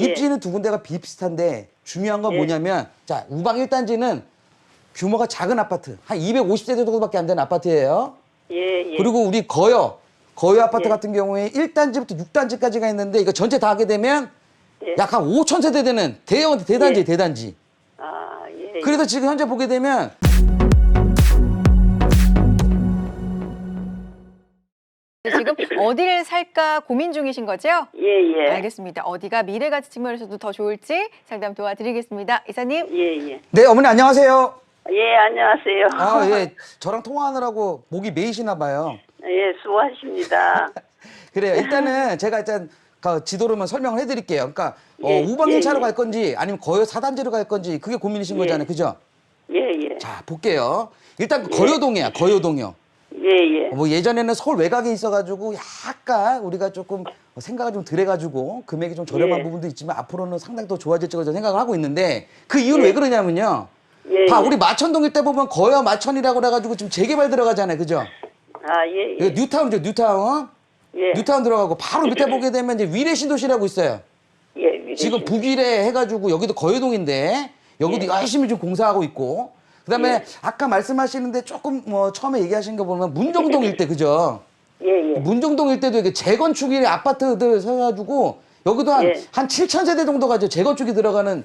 예. 입지는 두 군데가 비슷한데 중요한 건 예. 뭐냐면 자 우방 1단지는 규모가 작은 아파트 한 250세대 정도밖에 안 되는 아파트예요. 예, 예. 그리고 우리 거여 거여 아파트 예. 같은 경우에 1단지부터 6단지까지가 있는데 이거 전체 다 하게 되면 예. 약 한 5천 세대 되는 대형 대단지 예. 대단지. 아, 예. 그래서 지금 현재 보게 되면 지금 어디를 살까 고민 중이신 거죠? 예, 예. 알겠습니다. 어디가 미래 가치 측면에서도 더 좋을지 상담 도와드리겠습니다. 이사님. 예, 예. 네 어머니 안녕하세요. 예, 안녕하세요. 아 예 저랑 통화하느라고 목이 메이시나 봐요. 예, 수고하십니다. 그래요. 일단은 제가 일단 그 지도로만 설명을 해드릴게요. 그러니까 어, 예, 우방 예, 1차로 예. 갈 건지 아니면 거여 4단지로 갈 건지 그게 고민이신 예. 거잖아요. 그죠? 예, 예. 자 볼게요. 일단 그 거여동이야. 거여동이요. 예, 예. 뭐 예전에는 서울 외곽에 있어가지고 약간 우리가 조금 생각을 좀 덜해가지고 금액이 좀 저렴한 예. 부분도 있지만 앞으로는 상당히 더 좋아질 거라 생각을 하고 있는데 그 이유는 예. 왜 그러냐면요. 예, 봐 예. 우리 마천동일 때 보면 거여 마천이라고 그래가지고 지금 재개발 들어가잖아요. 그죠? 아, 예, 예. 뉴타운이죠. 뉴타운. 예. 뉴타운 들어가고 바로 밑에 보게 되면 이제 위례 신도시라고 있어요. 예, 위례 지금 신- 북위례 해가지고 여기도 거여동인데 여기도 예. 열심히 좀 공사하고 있고 그다음에 예. 아까 말씀하시는데 조금 뭐 처음에 얘기하신 거 보면 문정동 일대 그죠? 예, 예. 문정동 일대도 이게 재건축이 아파트들 서가지고 여기도 한, 예. 한 7천 세대 정도가 이제 재건축이 들어가는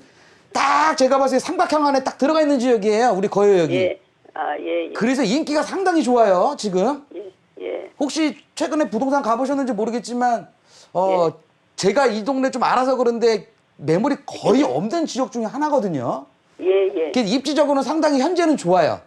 딱 제가 봤을 때 삼각형 안에 딱 들어가 있는 지역이에요. 우리 거여역이. 예. 아, 예, 예. 그래서 인기가 상당히 좋아요. 지금. 예, 예. 혹시 최근에 부동산 가보셨는지 모르겠지만 어 예. 제가 이 동네 좀 알아서 그런데 매물이 거의 없는 지역 중에 하나거든요. 예, 예. 그래서 입지적으로는 상당히 현재는 좋아요.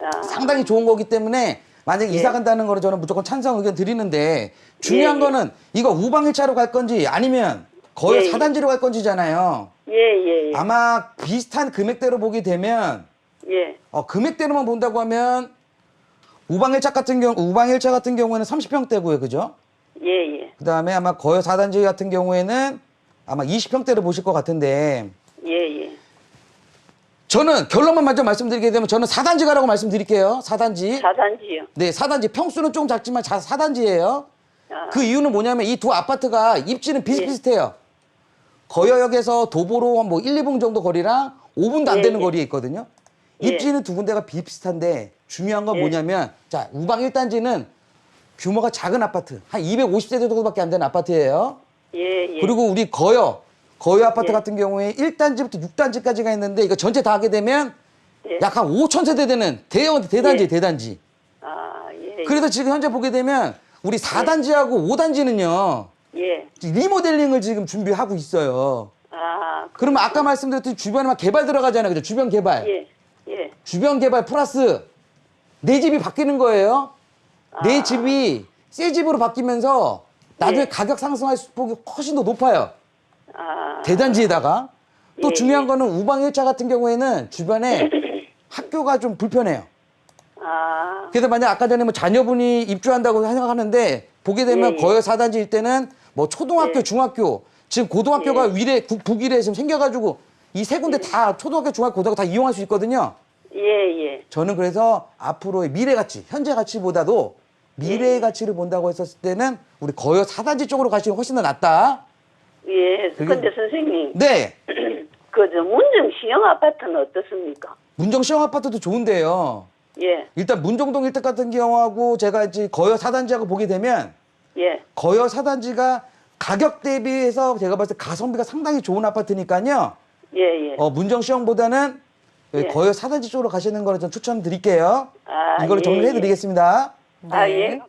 아, 상당히 좋은 거기 때문에 만약에 예. 이사 간다는 거는 저는 무조건 찬성 의견 드리는데 중요한 예, 예. 거는 이거 우방일차로 갈 건지 아니면 거의 예, 예. 사단지로 갈 건지잖아요. 예, 예, 예. 아마 비슷한 금액대로 보게 되면 예. 어, 금액대로만 본다고 하면 우방일차 같은 경우 우방일차 같은 경우에는 30평대고요. 그죠? 예, 예. 그다음에 아마 거여 4단지 같은 경우에는 아마 20평대를 보실 것 같은데 예, 예. 저는 결론만 먼저 말씀드리게 되면 저는 4단지 가라고 말씀드릴게요. 4단지. 사단지요. 네, 4단지. 평수는 조금 작지만 자, 4단지예요. 아, 그 이유는 뭐냐면 이 두 아파트가 입지는 비슷비슷해요. 거여역에서 도보로 한뭐 1, 2분 정도 거리랑 5분도 안 예, 되는 예. 거리에 있거든요. 예. 입지는 두 군데가 비슷비슷한데 중요한 건 예. 뭐냐면 자, 우방 1단지는 규모가 작은 아파트. 한 250세대 정도밖에 안 되는 아파트예요. 예, 예. 그리고 우리 거여 거여 아파트 예. 같은 경우에 1단지부터 6단지까지가 있는데 이거 전체 다 하게 되면 예. 약 한 5천 세대 되는 대형 대단지 예. 대단지. 아, 예. 그래서 지금 현재 보게 되면 우리 4단지하고 5단지는요. 예. 리모델링을 지금 준비하고 있어요. 아, 그러면 아까 말씀드렸듯이 주변에 막 개발 들어가잖아요. 그죠? 주변 개발. 예. 예. 주변 개발 플러스 내 집이 바뀌는 거예요. 내 아. 집이 새 집으로 바뀌면서 나중에 예. 가격 상승할 수폭이 훨씬 더 높아요. 아. 대단지에다가 또 예, 중요한 예. 거는 우방 1차 같은 경우에는 주변에 학교가 좀 불편해요. 아. 그래서 만약 아까 전에 뭐 자녀분이 입주한다고 생각하는데 보게 되면 예, 예. 거여 4단지일 때는 뭐 초등학교, 예. 중학교 지금 고등학교가 예. 위례 국- 북위례 지금 생겨가지고 이 세 군데 다 초등학교, 중학교, 고등학교 다 이용할 수 있거든요. 예, 예. 저는 그래서 앞으로의 미래 가치, 현재 가치보다도 미래의 예. 가치를 본다고 했었을 때는 우리 거여 4단지 쪽으로 가시면 훨씬 더 낫다. 예. 그리고- 근데 선생님, 네. 그저 문정 시형 아파트는 어떻습니까? 문정 시형 아파트도 좋은데요. 예. 일단 문정동 일대 같은 경우하고 제가 이제 거여 4단지하고 보게 되면 예. 거여 4단지가 가격 대비해서 제가 봤을 때 가성비가 상당히 좋은 아파트니까요. 예, 예. 어, 문정 시형보다는 예. 거여 4단지 쪽으로 가시는 거를 좀 추천드릴게요. 아, 이걸로 예, 정리해 예. 드리겠습니다. 아, 예.